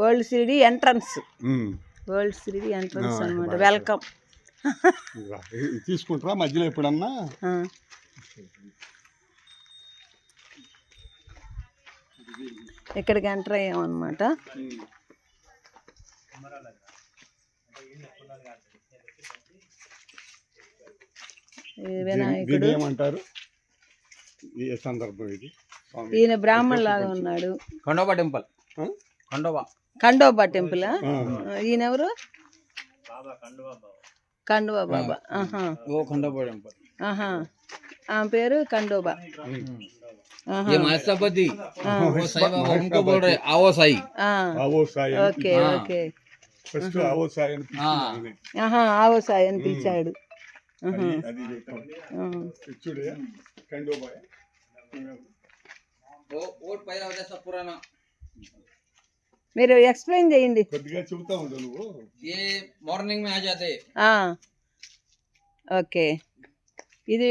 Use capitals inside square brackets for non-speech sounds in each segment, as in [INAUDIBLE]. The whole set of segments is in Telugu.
World city entrance. World city entrance అనమాట. వెల్కమ్. తీసుకుంటారా మధ్యలో ఎప్పుడన్నా? ఇక్కడికి ఎంటర్ అయ్యామన్నమాట. వినాయకుడు. ఏమంటారు ఏ సందర్భం ఇది. స్వామి ఈయన బ్రాహ్మణ్ లాగా ఉన్నాడు ఖండోబా టెంపుల్. ఆ? ఖండోబా టెంపుల్? ఈయనెవరు? ఖండోబా బాబా. ఆహా. ఆమె పేరు ఖండోబా. Okay okay. అని పిలిచాడు. ఖండోబా. మీరు ఎక్స్ప్లెయిన్ చేయండి. Morning okay. ఇది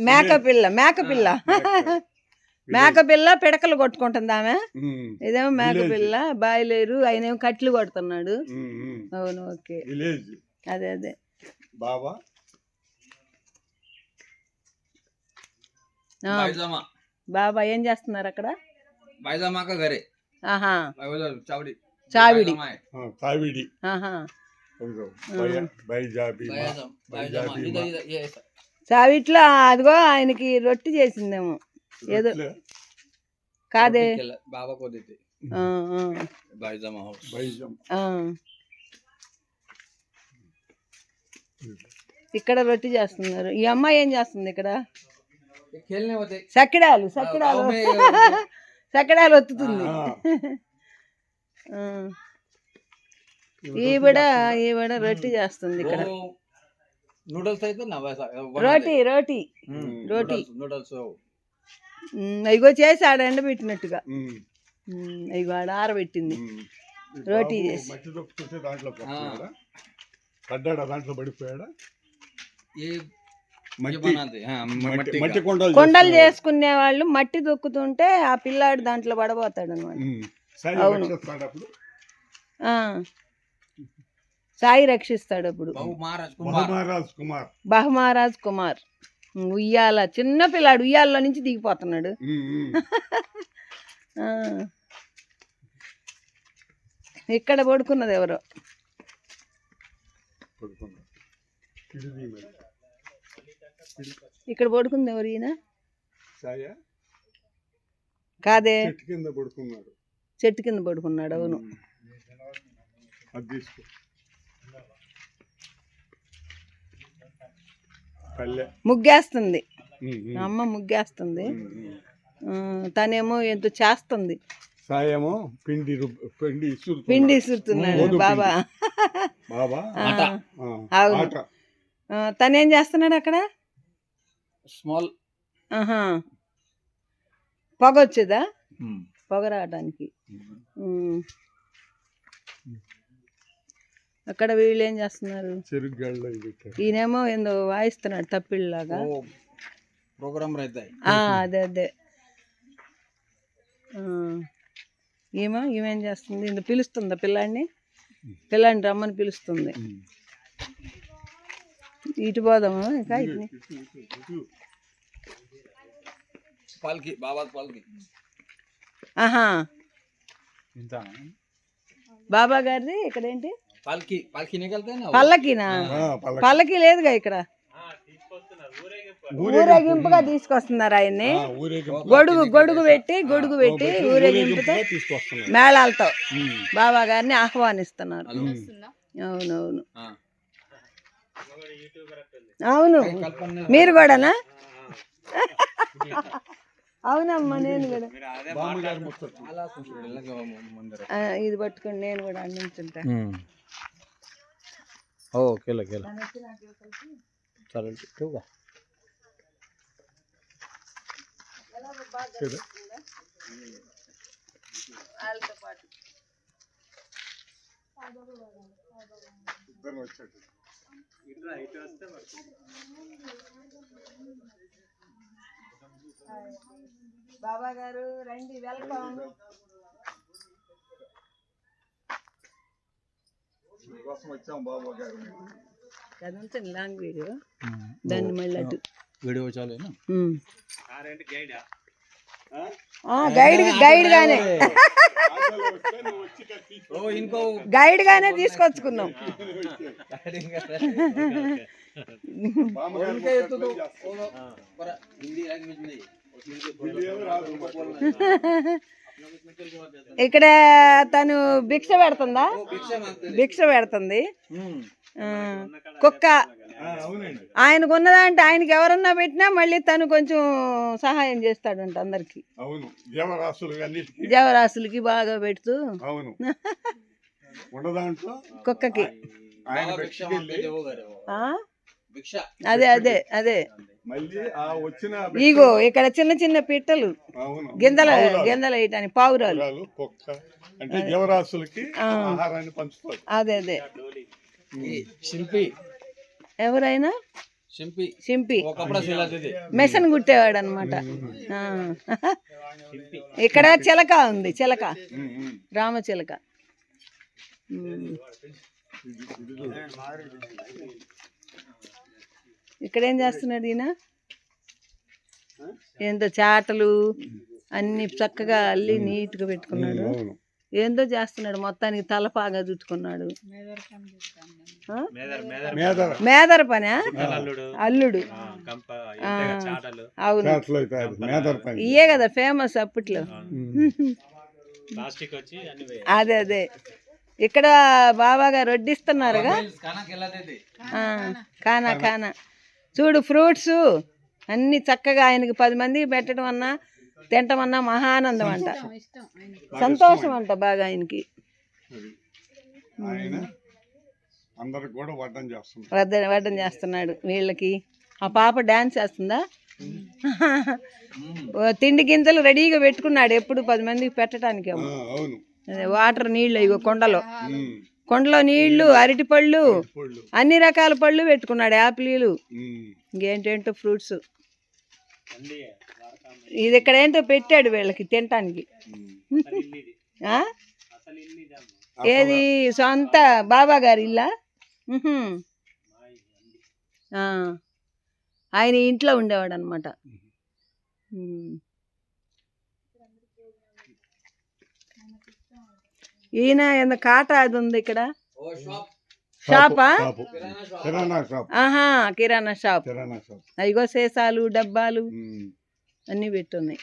మేక పిల్ల మేక పిల్ల [LAUGHS] మేక పిల్ల పిడకలు కొట్టుకుంటుంది ఆమె. ఇదేమో మేక పిల్ల బాయిలేరు ఆయన ఏమో కట్లు కొడుతున్నాడు. అవును ఓకే. అదే అదే. బాబా బాబా ఏం చేస్తున్నారు అక్కడ? बाईजामा का घर है ఆహా उधर चावड़ी చావిడి बाईजामा है। ఆ, తావిడి ఆహా అదిగో, బయ- బైజాబీ మా- बाईजामा बाईजामा బైజాబీ इधर మా- इधर ये ऐसा। చావిట్లో అదిగో ఆయనకి రొట్టి చేసిందేమో ఏదో ఇట్లే కాదే केला, बाबा को देते ఆ, ఆ, बाईजामा हाउस బైజం ఆ. ఇక్కడ రొట్టి చేస్తున్నారు ఈ అమ్మాయి ఏం చేస్తుంది ఇక్కడ ये खेलने होते సకిడాలు సకిడాలు गाँव में [LAUGHS] సకడాలు ఒత్తుతుంది. ఈవిడ ఈవిడ రొట్టి చేస్తుంది ఇక్కడ. నూడిల్స్ అయితే రోటీ రోటీ. రోటీ. నూడిల్స్ అయ్యో చేసి ఆడ ఎండబెట్టినట్టుగా. ఇగో ఆడ ఆరబెట్టింది. రోటీ చేసి. దాంట్లో దాంట్లో పడిపోయాడా? మట్టి కొండలు చేసుకునే వాళ్ళు మట్టి దొక్కుతుంటే ఆ పిల్లాడు దాంట్లో పడబోతాడు అనమాట అవును. సాయి రక్షిస్తాడు అప్పుడు బహుమహారాజ్ కుమార్. ఉయ్యాల చిన్న పిల్లాడు ఉయ్యాలలో నుంచి దిగిపోతున్నాడు. ఇక్కడ పడుకున్నది ఎవరో? ఇక్కడ పడుకుంది ఎవరు ఈయన? కాదే? చెట్టు కింద పడుకున్నాడు. చెట్టు కింద పడుకున్నాడు అవును. ముగ్గేస్తుంది. అమ్మ ముగ్గేస్తుంది. తనేమో ఎంతో చేస్తుంది. సాయేమో పిండి పిండి. పిండి ఇస్తున్నాడు బాబా. బాబా? అవును. తనేం చేస్తున్నాడు అక్కడ? స్మాల్ పొగ వచ్చేదా పొగ రావడానికి అక్కడ వీళ్ళు ఏం చేస్తున్నారు? ఈయనేమో ఏందో వాయిస్తున్నాడు తప్పిళ్ళలాగా. ప్రోగ్రామ్ అదే అదే. ఏమో ఏమేం చేస్తుంది? ఇంత పిలుస్తుందా పిల్లాడిని? పిల్లాడిని రమ్మని పిలుస్తుంది. ఇటు పోదాము ఇంకా ఇటు బాబా ఆహా. బాబా గారిది ఇక్కడ ఏంటి పల్లకినా? పల్లకి. లేదుగా ఇక్కడ. ఊరేగింపుగా తీసుకొస్తున్నారు ఆయన్ని. గొడుగు గొడుగు పెట్టి గొడుగు పెట్టి ఊరేగింపుతో మేళాలతో బాబా గారిని ఆహ్వానిస్తున్నారు. అవునవును. అవును. మీరు కూడానా? అవునమ్మా నేను కూడా. ఇది పట్టుకొని నేను కూడా అందించుంటా. ఓకే సరే వాళ్ళతో ఇట్లా ఇటు బాబా గారు రండి వెల్కమ్. లాంగ్వేజ్ వచ్చాం గారు. దాన్ని మళ్ళీ వీడియో చాలేనా? గైడా? గైడ్ గైడ్ గానే. గైడ్ గానే తీసుకొచ్చుకున్నాం. [LAUGHS] ఇక్కడ తను భిక్ష పెడుతుందా? భిక్ష పెడుతుంది. కుక్క. ఆయన కొన్నదా అంటే ఆయనకి ఎవరన్నా పెట్టినా మళ్ళీ తను కొంచెం సహాయం చేస్తాడు అంట అందరికి జవరాసులకి బాగా పెడుతూ. [LAUGHS] కుక్కకి. అదే అదే అదే. ఇగో ఇక్కడ చిన్న చిన్న పిట్టలు. గింజల గింజలు వేయటానికి పావురాలు. అదే అదే. శిల్పి. ఎవరైనా? సింపి సింపి మెషన్ కుట్టేవాడు అనమాట ఇక్కడ చిలక ఉంది చిలక. రామ చిలక. ఇక్కడేం చేస్తున్నాడు ఈయన? ఏంటో చాటలు అన్ని చక్కగా అల్లి నీట్గా పెట్టుకున్నాడు. ఏందో చేస్తున్నాడు మొత్తానికి తలపాగా చుట్టుకున్నాడు. మేదర పని. అల్లుడు. అవును. ఇయే కదా ఫేమస్ అప్పట్లో. అదే అదే. ఇక్కడ బాబా గారు వడ్డిస్తున్నారుగా? కానా కానా. చూడు ఫ్రూట్స్ అన్ని చక్కగా ఆయనకి పది మంది పెట్టడం అన్నా తినటం అన్నా మహానందం అంట సంతోషం అంట బాగా ఆయనకి. ఆయన అందరికి కూడా వడ్డం చేస్తున్నాడు వీళ్ళకి. ఆ పాప డాన్స్ చేస్తుందా? తిండి గింజలు రెడీగా పెట్టుకున్నాడు ఎప్పుడు పది మందికి పెట్టడానికి. వాటర్ నీళ్ళు ఇగో కొండలో. కొండలో నీళ్ళు అరటి పళ్ళు అన్ని రకాల పళ్ళు పెట్టుకున్నాడు యాపిలీలు. ఇంకేంటేంటో ఫ్రూట్స్. ఇది ఇక్కడ ఏంటో పెట్టాడు వీళ్ళకి తినటానికి. ఏది? సొంత బాబా గారి ఇల్లా? ఆయన ఇంట్లో ఉండేవాడు అనమాట ఈయన ఎంత కాట అది ఉంది ఇక్కడ? షాపా. ఆహా కిరాణా షాప్. అయ్యో సేసాలు డబ్బాలు. అన్నీ పెట్టున్నాయి.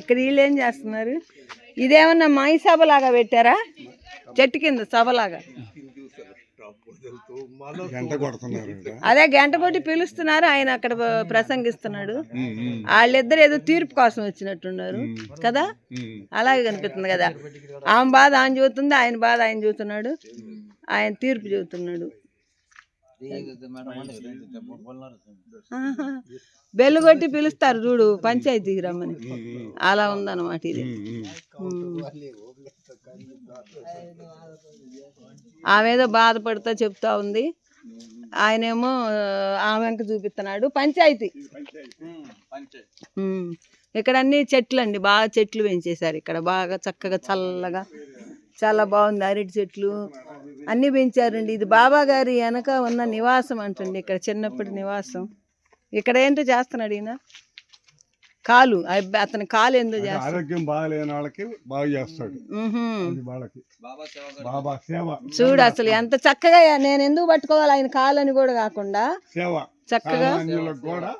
ఇక్కడ వీళ్ళు ఏం చేస్తున్నారు? ఇదేమన్నా మాయి సభ లాగా పెట్టారా? చెట్టు కింద సభలాగా. అదే గంట కొట్టి పిలుస్తున్నారు. ఆయన అక్కడ ప్రసంగిస్తున్నాడు. వాళ్ళిద్దరు ఏదో తీర్పు కోసం వచ్చినట్టున్నారు కదా? అలాగే కనిపిస్తుంది కదా? ఆమె బాధ ఆయన చూస్తుంది ఆయన బాధ ఆయన చూస్తున్నాడు ఆయన తీర్పు చూస్తున్నాడు. బెల్లు కొట్టి పిలుస్తారు చూడు పంచాయతీకి రమ్మని. అలా ఉందన్నమాట ఇది. ఆమెదో బాధపడతా చెప్తా ఉంది. ఆయనేమో ఆమెకు చూపిస్తున్నాడు. పంచాయతీ. ఇక్కడ అన్ని చెట్లు అండి బాగా చెట్లు పెంచేశారు ఇక్కడ. బాగా చక్కగా చల్లగా చాలా బాగుంది. అరటి చెట్లు అన్నీ పెంచారండి. ఇది బాబా గారి వెనక ఉన్న నివాసం అంటండి ఇక్కడ చిన్నప్పటి నివాసం. ఇక్కడ ఏంటో చేస్తున్నాడు ఈయన? కాలు. అతని కాలు ఎందుకు చేస్తాడు? ఆరోగ్యం బాగాలేని వాళ్ళకి బాగా చేస్తాడు. వాళ్ళకి. బాబా సేవ చూడు అసలు ఎంత చక్కగా నేను ఎందుకు పట్టుకోవాలి ఆయన కాలు అని కూడా కాకుండా? సేవ. చక్కగా? కూడా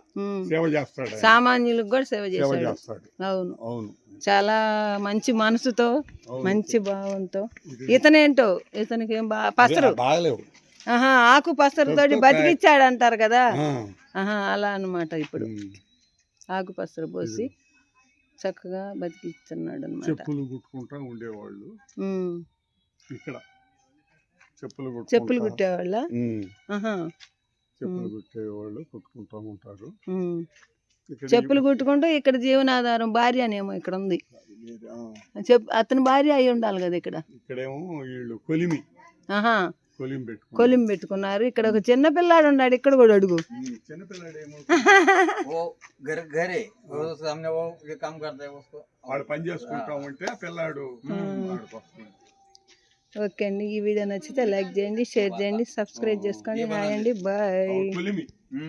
సేవ చేస్తాడు సామాన్యులకు కూడా సేవ చేస్తాడు. అవును. అవును. చాలా మంచి మనసుతో మంచి భావంతో. ఇతనేంటో? ఇతనికి ఏం పసరు. ఆహా ఆకు పసరుతోటి బతికిచ్చాడు అంటారు కదా? ఆహా అలా అనమాట ఇప్పుడు. ఉమ్. ఆకు పసరు పోసి చక్కగా బతికిస్తున్నాడు అనమాట చెప్పులు కుట్టుకుంటా ఉండేవాళ్ళు. ఇక్కడ చెప్పులు చెప్పులు కుట్టేవాళ్ళ? చెప్పులు కుట్టేవాళ్ళు కుట్టుకుంటా ఉంటారు. చెప్పులు కుట్టుకుంటూ ఇక్కడ జీవనాధారం భార్య అనేమో ఇక్కడ ఉంది చెప్ అతని భార్య అయి ఉండాలి కదా ఇక్కడ. ఇక్కడేమో వీళ్ళు కొలిమి. ఆహా. కొలిం పెట్టుకున్నారు. ఇక్కడ ఒక చిన్న పిల్లాడు ఉన్నాడు. ఇక్కడ కూడా అడుగు. పిల్లాడు ఓకే అండి. ఈ వీడియో నచ్చితే లైక్ చేయండి షేర్ చేయండి సబ్స్క్రైబ్ చేసుకోండి రాయండి. బాయ్.